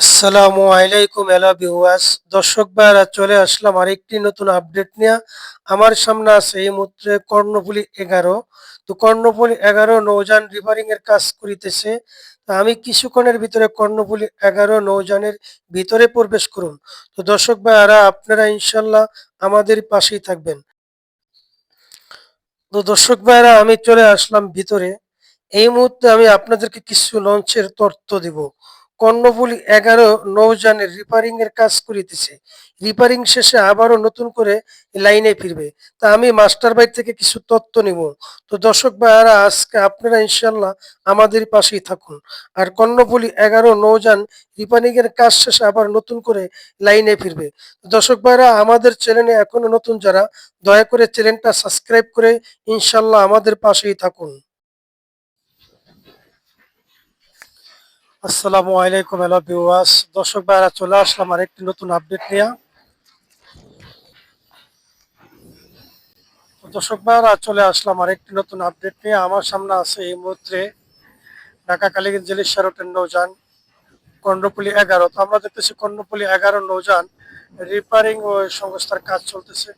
আসসালামু আলাইকুম, এলা ভিউয়ার্স। দর্শক ভাইরা চলে আসলাম আরেকটি নতুন আপডেট নিয়ে। আমার সামনে আছে এই মুহূর্তে কর্ণফুলি এগারো। তো কর্ণফুলি এগারো নৌযান রিপারিং এর কাজ করিতেছে। আমি কিছুক্ষণের ভিতরে কর্ণফুলি এগারো নৌযানের ভিতরে প্রবেশ করুন। তো দর্শক ভাইয়ারা, আপনারা ইনশাল্লাহ আমাদের পাশেই থাকবেন। তো দর্শক ভাইয়ারা, আমি চলে আসলাম ভিতরে। এই মুহূর্তে আমি আপনাদেরকে কিছু লঞ্চের তথ্য দিব। কর্ণফুলি এগারো নৌযানের রিপারিং এর কাজ করিতেছে। রিপারিং শেষে আবারও নতুন করে লাইনে ফিরবে। তা আমি মাস্টার বাইর থেকে কিছু তথ্য নিব। তো দর্শক ভাইয়ারা, আজকে আপনারা ইনশাল্লাহ আমাদের পাশেই থাকুন। আর কর্ণফুলি এগারো নৌযান রিপারিং এর কাজ শেষে আবার নতুন করে লাইনে ফিরবে। দর্শক ভাইরা আমাদের চ্যানেলে এখনও নতুন যারা, দয়া করে চ্যানেলটা সাবস্ক্রাইব করে ইনশাল্লাহ আমাদের পাশেই থাকুন। আসসালামু আলাইকুম, হ্যালো ভিউয়ার্স। দর্শক ভাইরা, চলে আসলাম আর একটি নতুন আপডেট নিয়ে। দর্শক ভাইরা, চলে আসলাম আর একটি নতুন আপডেট নিয়ে। আমার সামনে আছে এই মুহূর্তে ঢাকা কালীগঞ্জ জেলের শারটের নৌযান কর্ণপল্লী এগারো। তো আমরা দেখতেছি কর্ণপল্লী এগারো নৌযান রিপেয়ারিং ও সংস্থার কাজ চলতেছে।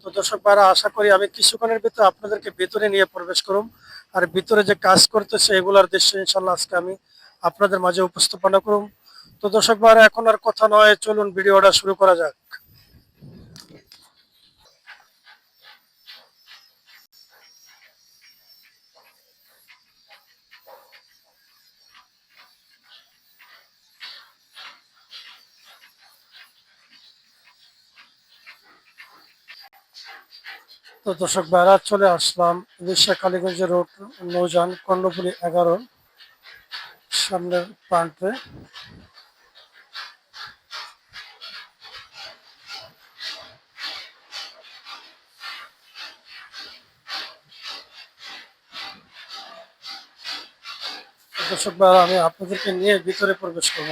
তো দর্শক ভাইরা, আশা করি আমি কিছুক্ষণের ভিতরে আপনাদেরকে ভিতরে নিয়ে প্রবেশ করুম। আর ভিতরে যে কাজ করতেছে এগুলার দৃশ্য ইনশাল্লাহ আজকে আমি আপনাদের মাঝে উপস্থাপনা করুন। তো দর্শক ভাইরা, এখন আর কথা নয়, চলুন ভিডিওটা শুরু করা যাক। তো দর্শক ভাইরা, চলে আসলাম উড়িষ্যা কালীগঞ্জের রোড নৌজান কর্ণপুরি এগারো। সামনের প্রান্তে দর্শক আমি আপনাদেরকে নিয়ে ভিতরে প্রবেশ করব।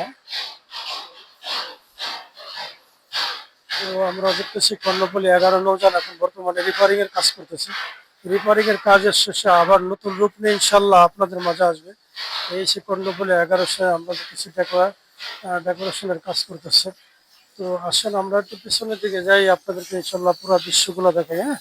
তো আমরা দেখতেছি কর্ণপল্লী এগারো নৌযান এখন বর্তমানে রিপারিং এর কাজ করতেছি। রিপারিং এর কাজের শেষে আবার নতুন রূপ নিয়ে ইনশাল্লাহ আপনাদের মাঝে আসবে। এই সে বলে এগারোশো আমরা দেখতেছি ডেকোরেশনের কাজ করতেছে। তো আসেন আমরা একটু পিছনের দিকে যাই, আপনাদেরকে ইনশাল্লাহ পুরো দৃশ্যগুলো দেখাই হ্যাঁ?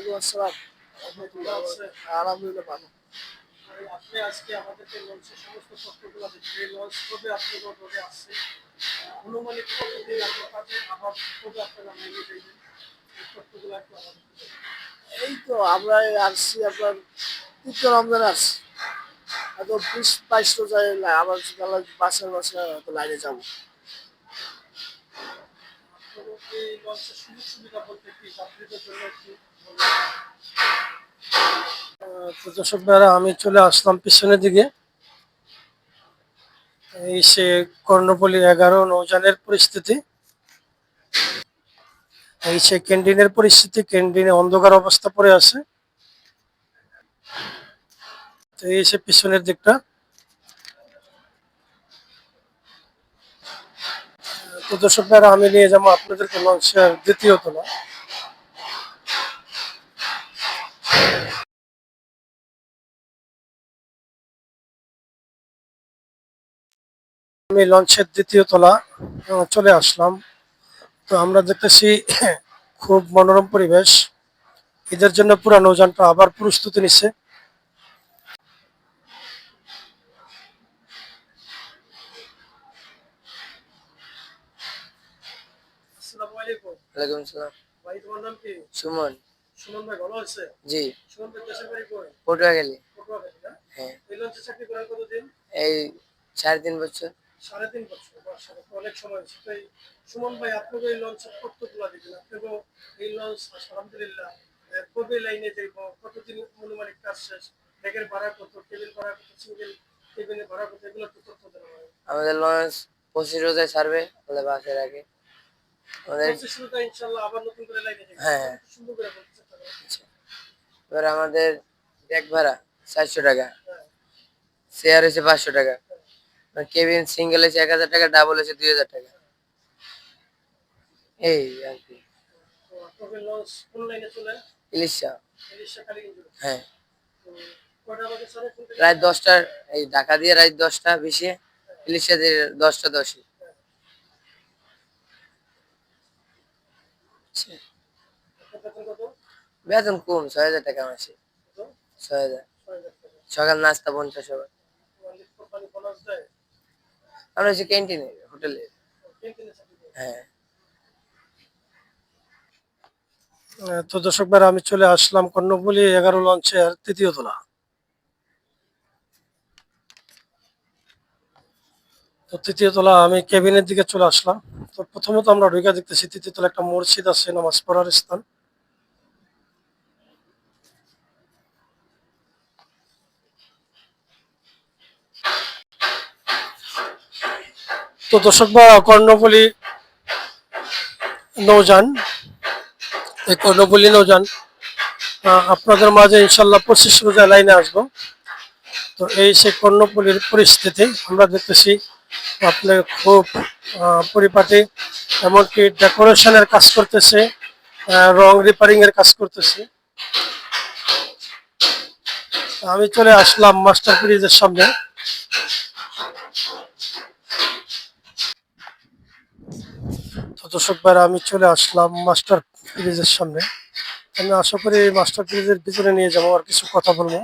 ওয়ালাইকুম আসসালাম আলহামদুলিল্লাহ ভালো। আপনি আজকে লঞ্চের সমস্ত তথ্যগুলো দিচ্ছেন এই লঞ্চ কবে আপনি রোডে আসছে। অনুমানিক কতদিন আবার কবে আপনারা দেবেন। এই তথ্যগুলো একটু এই তো আমরা আসছি আপনার তৃতীয় রমজান আসছি। এত বিশ বাইশ রোজায় আবার গেলে বাসের বাসে হয়তো লাইনে যাব। এই লঞ্চের সুযোগ সুবিধা বলতে কি যাত্রীদের জন্য একটু দর্শক ভাইরা, আমি চলে আসলাম পিছনের দিকে। এই সে কর্ণপল্লী এগারো নৌযানের পরিস্থিতি। এই সে ক্যান্টিনের পরিস্থিতি, ক্যান্টিনে অন্ধকার অবস্থা পড়ে আছে। তো এই সে পিছনের দিকটা। তো দর্শক আমি নিয়ে যাব আপনাদেরকে লঞ্চের দ্বিতীয় তলা। আমি লঞ্চের দ্বিতীয় তলা চলে আসলাম। তো আমরা দেখতেছি, খুব মনোরম পরিবেশ। এদের জন্য পুরানো যানটা আবার প্রস্তুতি নিচ্ছে। আসসালামু আলাইকুম। ওয়ালাইকুম আসসালাম। ভাই তোমার নাম কি? সুমন। সুমন ভাই ভালো আছে? জি। সুমন ভাই দেশের বাড়ি কই? পটুয়াখালী। পটুয়াখালী না? হ্যাঁ। এই লঞ্চে চাকরি করার কতদিন? এই সাড়ে তিন বছর। সাড়ে তিন বছর অনেক সময় হয়েছে। সুমন ভাই আপনাকে এই লঞ্চের কতগুলো দিবেন? আপনাকে এই লঞ্চ আলহামদুলিল্লাহ কবে লাইনে যাইব? কতদিন অনুমানিক কাজ শেষ? ব্যাগের ভাড়া কত? কেবিন ভাড়া কত? সিঙ্গেল কেবিনের ভাড়া কত? এগুলো তথ্য দেওয়া হয় আমাদের লঞ্চ পঁচিশ রোজায় ছাড়বে তাহলে বাসের আগে। এবার আমাদের ব্যাগ ভাড়া চারশো টাকা। হ্যাঁ। শেয়ার হয়েছে পাঁচশো টাকা। কেবিন সিঙ্গেল হয়েছে এক হাজার টাকা ডাবল হয়েছে দুই হাজার টাকা। এই আর কি। ইলিশা। হ্যাঁ। রাত দশটার এই ঢাকা দিয়ে রাত দশটা বেশি ইলিশা দিয়ে দশটা দশে আপনার বেতন কম, ছয় হাজার টাকা মাসে। ছয় হাজার। সকাল নাস্তা পঞ্চাশ দেয় আমরা হচ্ছে ক্যান্টিনে হোটেলে। হ্যাঁ। তো দর্শক ভাইরা, আমি চলে আসলাম কর্ণফুলি এগারো লঞ্চের তৃতীয় তলা। তো তৃতীয় তলা আমি কেবিনের দিকে চলে আসলাম। তো প্রথমত আমরা ঢুকে দেখতেছি তৃতীয় তলা একটা মসজিদ আছে, নামাজ পড়ার স্থান। তো দর্শক বা, কর্ণফুলি নৌযান, এই কর্ণফুলি নৌযান আপনাদের মাঝে ইনশাল্লাহ পঁচিশ রোজা লাইনে আসব। তো এই সেই কর্ণফুলির পরিস্থিতি আমরা দেখতেছি আপনার খুব পরিপাটি, এমনকি ডেকোরেশনের কাজ করতেছে রং রিপেয়ারিং এর কাজ করতেছে। আমি চলে আসলাম মাস্টার ব্রিজের সামনে। দর্শক ভাইরা, আমি চলে আসলাম মাস্টার ব্রিজের সামনে। আমি আশা করি মাস্টার ব্রিজের ভিতরে নিয়ে যাব, আর কিছু কথা বলব।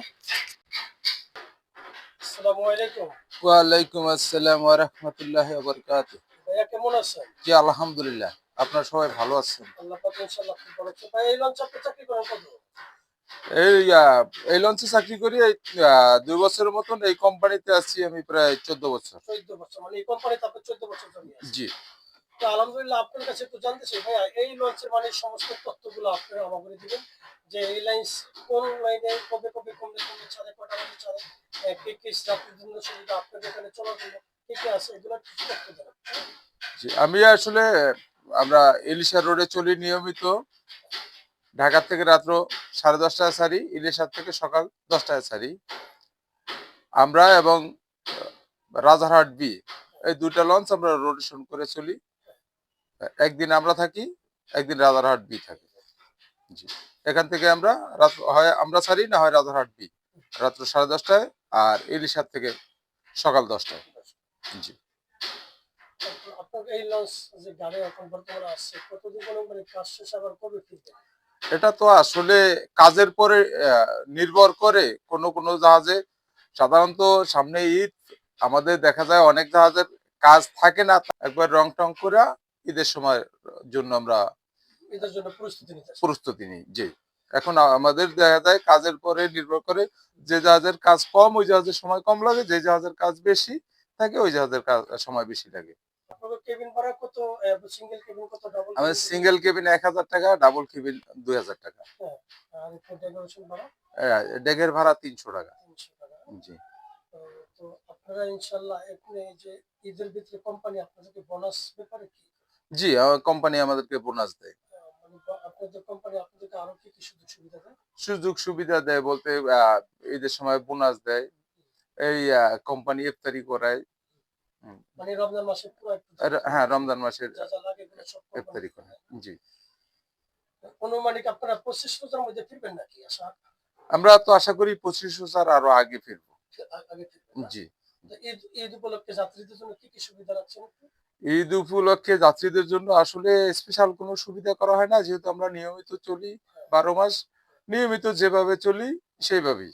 ওয়ালাইকুম আসসালাম ওয়া রাহমাতুল্লাহি ওয়া বারাকাতুহু। ভাইয়া কেমন আছেন? জি আলহামদুলিল্লাহ। আপনারা সবাই ভালো আছেন? আল্লাহ পাক ইনশাআল্লাহ খুব ভালো আছে ভাই এই লঞ্চ আপনি চাকরি করেন কত? এই এই লঞ্চে চাকরি করি এই দুই বছরের মতন এই কোম্পানিতে আছি আমি প্রায় চোদ্দ বছর। চোদ্দ বছর মানে এই কোম্পানিতে আপনি চোদ্দ বছর জি। তো আলহামদুলিল্লাহ আপনার কাছে একটু জানতে চাই, ভাইয়া, এই লঞ্চের মানে সমস্ত তথ্যগুলো আপনি আমাকে দিবেন, যে এই লাইন কোন লাইনে কবে কবে কমবে কমবে ছাড়ে, কটা বাজে ছাড়ে কি কি যাত্রীর জন্য সুবিধা আপনাদের এখানে চলার জন্য কি কি আছে, এগুলো কিছু তথ্য জানান জি, আমি আসলে, আমরা ইলিশা রোডে চলি নিয়মিত। ঢাকা থেকে রাত্র সাড়ে দশটায় সারি ইলিশার থেকে সকাল দশটায় সারি আমরা এবং রাজারহাট বি, এই দুটা লঞ্চ আমরা রোটেশন করে চলি। একদিন আমরা থাকি একদিন রাজারহাট বি থাকে। জি। এখান থেকে আমরা রাত হয় আমরা ছাড়ি না হয় রাজারহাট বি রাত্র সাড়ে দশটায় আর ইলিশার থেকে সকাল দশটায়। জি। মানে এটা তো আসলে কাজের পরে নির্ভর করে কোন কোন জাহাজে। সাধারণত সামনে ঈদ আমাদের দেখা যায় অনেক জাহাজের কাজ থাকে না একবার রং টং করে ঈদের সময় জন্য আমরা প্রস্তুতি নিই জি। এখন আমাদের দেখা যায় কাজের পরে নির্ভর করে যে জাহাজের কাজ কম ওই জাহাজের সময় কম লাগে যে জাহাজের কাজ বেশি থাকে ওই জাহাজের কাজ সময় বেশি লাগে। আপনাদের কেবিন ভাড়া কত সিঙ্গেল কেবিন কত ডাবল আমাদের সিঙ্গেল কেবিন এক হাজার টাকা ডাবল কেবিন দুই হাজার টাকা। আর ডেকোরেশন ভাড়া? তিনশো টাকা। জি। আপনারা ইনশাল্লাহ এখানে যে ঈদের ভিতরে কোম্পানি আপনাদেরকে বোনাস ব্যাপারে জি কোম্পানি আমাদেরকে বোনাস দেয়। সুযোগ সুবিধা দেয় বলতে ঈদের সময় বোনাস দেয়। এই কোম্পানি ইফতারি করায়। মানে হ্যাঁ রমজান মাসের ইফতারি করে। জি। আমরা তো আশা করি পঁচিশ হাজার আরও আগে ফিরবো? জি। ঈদ উপলক্ষে যাত্রীদের জন্য কি কি সুবিধা রাখছেন? ঈদ উপলক্ষে যাত্রীদের জন্য আসলে স্পেশাল কোনো সুবিধা করা হয় না। যেহেতু আমরা নিয়মিত চলি, বারো মাস নিয়মিত যেভাবে চলি, সেইভাবেই।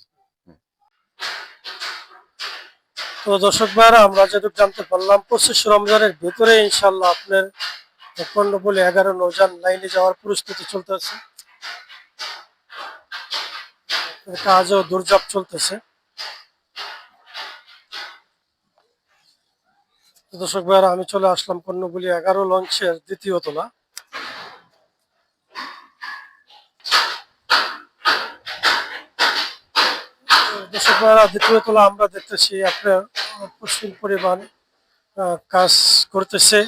তো দর্শক ভাইরা, আমরা যেটুকু জানতে পারলাম, পঁচিশ রমজানের ভেতরে ইনশাল্লাহ আপনার কর্ণপল্লী এগারো নৌজান লাইনে যাওয়ার প্রস্তুতি চলতেছে। কাজও দৌড়ঝাপ চলতেছে। দর্শক ভাইরা আমি চলে আসলাম কর্ণপল্লী এগারো লঞ্চের দ্বিতীয় তলা। দর্শক ভাইরা দ্বিতীয় তলা আমরা দেখতেছি আপনার প্রচুর পরিমাণ কাজ করতেছে।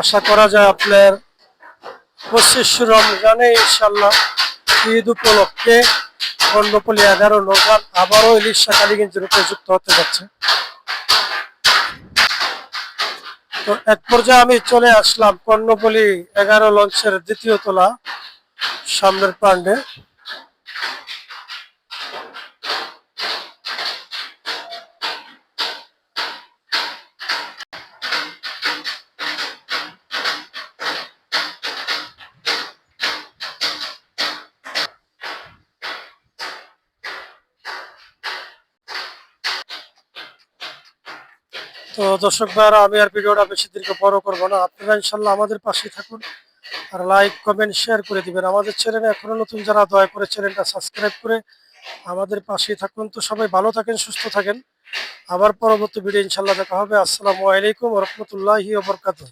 আশা করা যায় আপনার পঁচিশ রমজানে ইনশাল্লাহ ঈদ উপলক্ষে কর্ণপল্লী এগারো নৌকান আবারও ইলিশা কালীগঞ্জ রূপে যুক্ত হতে যাচ্ছে। তো এক পর্যায়ে আমি চলে আসলাম কর্ণপল্লী এগারো লঞ্চের দ্বিতীয় তলা সামনের প্রান্ডে তো দর্শক ভাইরা, আমি আর ভিডিওটা বেশি দীর্ঘ বড় করব না। আপনারা ইনশাল্লাহ আমাদের পাশেই থাকুন আর লাইক কমেন্ট শেয়ার করে দিবেন। আমাদের চ্যানেলে এখনও নতুন যারা দয়া করে চ্যানেলটা সাবস্ক্রাইব করে আমাদের পাশেই থাকুন। তো সবাই ভালো থাকেন, সুস্থ থাকেন। আবার পরবর্তী ভিডিও ইনশাল্লাহ দেখা হবে। আসসালামু আলাইকুম রহমতুল্লাহি ওবরকাতুহ